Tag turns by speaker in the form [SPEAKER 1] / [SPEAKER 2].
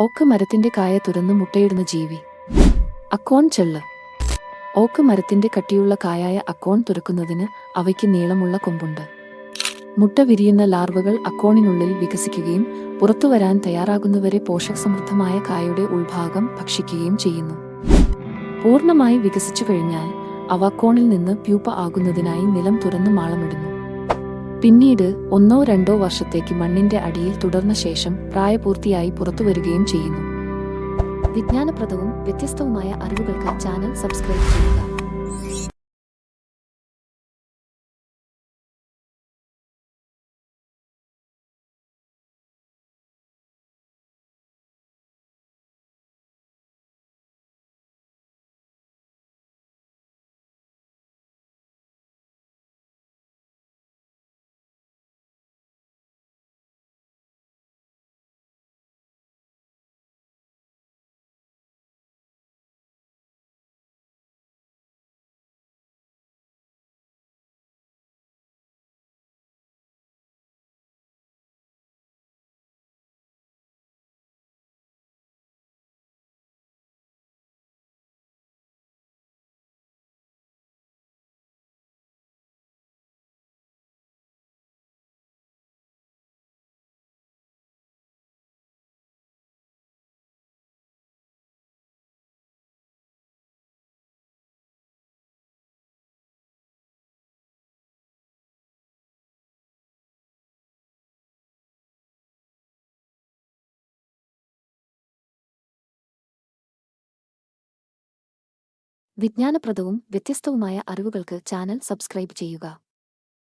[SPEAKER 1] ഓക്ക് മരത്തിന്റെ കായ തുറന്ന് മുട്ടയിടുന്ന ജീവി. അക്കോൺ ചെള്ള്. ഓക്ക് മരത്തിന്റെ കട്ടിയുള്ള കായായ അക്കോൺ തുറക്കുന്നതിന് അവയ്ക്ക് നീളമുള്ള കൊമ്പുണ്ട്. മുട്ട വിരിയുന്ന ലാർവകൾ അക്കോണിനുള്ളിൽ വികസിക്കുകയും പുറത്തുവരാൻ തയ്യാറാകുന്നവരെ പോഷകസമൃദ്ധമായ കായയുടെ ഉൾഭാഗം ഭക്ഷിക്കുകയും ചെയ്യുന്നു. പൂർണമായി വികസിച്ചു കഴിഞ്ഞാൽ അവ അക്കോണിൽ നിന്ന് പ്യൂപ്പ ആകുന്നതിനായി നിലം തുറന്ന് മാളമിടുന്നു. പിന്നീട് ഒന്നോ രണ്ടോ വർഷത്തേക്ക് മണ്ണിന്റെ അടിയിൽ തുടർന്ന ശേഷം പ്രായപൂർത്തിയായി പുറത്തുവരികയും ചെയ്യുന്നു. വിജ്ഞാനപ്രദവും വ്യത്യസ്തവുമായ അറിവുകൾക്ക് ചാനൽ സബ്സ്ക്രൈബ് ചെയ്യുക. വിജ്ഞാനപ്രദവും വ്യത്യസ്തവുമായ അറിവുകൾക്ക് ചാനൽ സബ്സ്ക്രൈബ് ചെയ്യുക